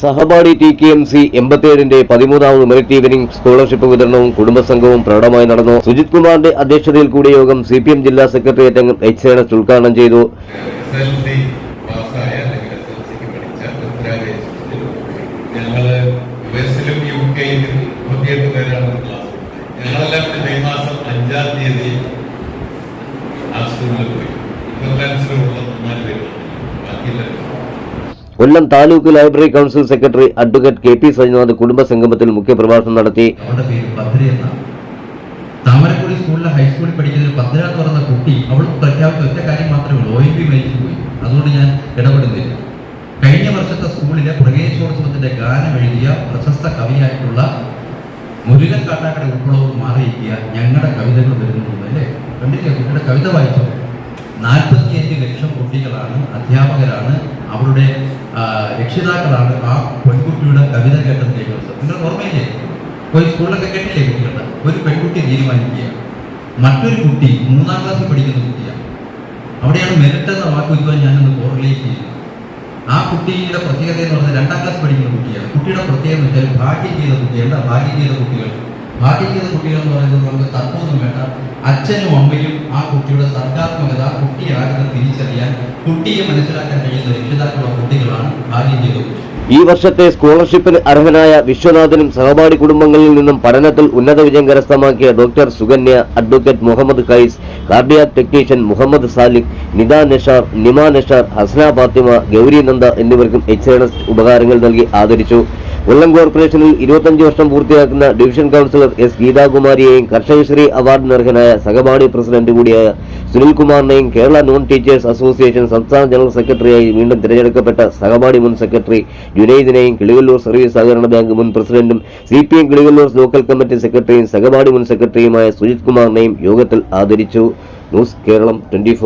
സഹപാഠി T K M C എൺപത്തിയേഴിന്റെ പതിമൂന്നാമത് merit evening scholarship വിതരണവും കുടുംബസംഘവും പ്രകടമായി നടന്നു. സുജിത് കുമാറിന്റെ അധ്യക്ഷതയിൽ കൂടിയ യോഗം സി പി എം ജില്ലാ സെക്രട്ടേറിയറ്റ് അംഗം എച്ച് സേണസ് ഉദ്ഘാടനം ചെയ്തു. ഞങ്ങളെല്ലാം മാസം അഞ്ചാം തീയതി ആ സ്കൂളിൽ Kollam taluk library council secretary advocate K P Sanjanath കുടുംബസംഗമത്തിൽ മുഖ്യപ്രഭാഷണം നടത്തി. താമരക്കുടി സ്കൂളിലെ ഹൈസ്കൂളിൽ പഠിക്കുന്ന ഭദ്ര എന്ന് പറയുന്ന കുട്ടി അവൾ പ്രഖ്യാപിച്ച ഒറ്റ കാര്യം മാത്രമേ ഉള്ളൂ. ഒ എം പി മരിച്ചു പോയി. അതുകൊണ്ട് ഞാൻ ഇടപെടുന്നില്ല. കഴിഞ്ഞ വർഷത്തെ സ്കൂളിലെ പ്രകേശോത്സവത്തിന്റെ ഗാനം എഴുതിയ പ്രശസ്ത കവിയായിട്ടുള്ള മുരുകൻ കാട്ടാക്കട ഉൾപ്പെടെ മാറിയിരിക്കുക ഞങ്ങളുടെ കവിതകൾ വരുന്നുണ്ട് അല്ലേ? കണ്ടില്ലേ? കുട്ടിയുടെ കവിത വായിച്ചു? നാൽപ്പത്തിയഞ്ച് ലക്ഷം കുട്ടികളാണ് അധ്യാപകരാണ് അവരുടെ രക്ഷിതാക്കളാണ് ആ പെൺകുട്ടിയുടെ കവിത കേട്ടത് ദിവസം നിങ്ങൾ ഓർമ്മയില്ലേ? പോയി സ്കൂളിലൊക്കെ കേട്ടില്ലേ കുട്ടികളുടെ ഒരു പെൺകുട്ടി തീരുമാനിക്കുക മറ്റൊരു കുട്ടി മൂന്നാം ക്ലാസ്സിൽ പഠിക്കുന്ന കുട്ടിയാണ്. അവിടെയാണ് മെറിറ്റ് എന്ന വാക്ക് വിദ്വാൻ ഞാനൊന്ന് കോറിലേറ്റ് ചെയ്യുന്നത് ആ കുട്ടിയുടെ പ്രത്യേകത എന്ന് പറഞ്ഞാൽ രണ്ടാം ക്ലാസ് പഠിക്കുന്ന കുട്ടിയാണ്. കുട്ടിയുടെ പ്രത്യേകത എന്ന് വെച്ചാൽ ഭാഗ്യം ചെയ്ത കുട്ടികളുടെ ഭാഗ്യം ചെയ്ത കുട്ടികൾ. ഭാഗ്യം കുട്ടികൾ എന്ന് പറയുന്നത് നമുക്ക് തർക്കമൊന്നും വേണ്ട. അച്ഛനും അമ്മയും ആ കുട്ടിയുടെ സർഗാത്മകത കുട്ടിയാകുന്ന തിരിച്ചറിയാൻ കുട്ടിയെ മനസ്സിലാക്കാൻ കഴിയുന്ന രക്ഷിതാക്കളുടെ കുട്ടികളാണ് ഭാഗ്യം ഈ വർഷത്തെ സ്കോളർഷിപ്പിന് അർഹനായ വിശ്വനാഥനും സഹപാഠി കുടുംബങ്ങളിൽ നിന്നും പഠനത്തിൽ ഉന്നത വിജയം കരസ്ഥമാക്കിയ doctor Sukanya advocate Muhammad Khais cardiac technician Muhammad Salikh Nida Nashar Nima Nashar Hasna Fathima Gouri Nanda എന്നിവർക്കും എച്ച് ഉപകാരങ്ങൾ നൽകി ആദരിച്ചു. കൊല്ലം കോർപ്പറേഷനിൽ ഇരുപത്തഞ്ച് വർഷം പൂർത്തിയാക്കുന്ന ഡിവിഷൻ കൗൺസിലർ എസ് ഗീതാകുമാരിയെയും കർഷകശ്രീ അവാർഡ് അർഹനായ സഹപാഠി പ്രസിഡന്റ് കൂടിയായ സുനിൽകുമാറിനെയും കേരള നോൺ ടീച്ചേഴ്സ് അസോസിയേഷൻ സംസ്ഥാന ജനറൽ സെക്രട്ടറിയായി വീണ്ടും തിരഞ്ഞെടുക്കപ്പെട്ട സഹപാഠി മുൻ സെക്രട്ടറി ജുനൈദിനെയും കിളികല്ലൂർ സർവീസ് സഹകരണ ബാങ്ക് മുൻ പ്രസിഡന്റും C P M Kilikollur local committee സെക്രട്ടറിയും സഹപാഠി മുൻ സെക്രട്ടറിയുമായ സുജിത് കുമാറിനെയും യോഗത്തിൽ ആദരിച്ചു. News Keralam twenty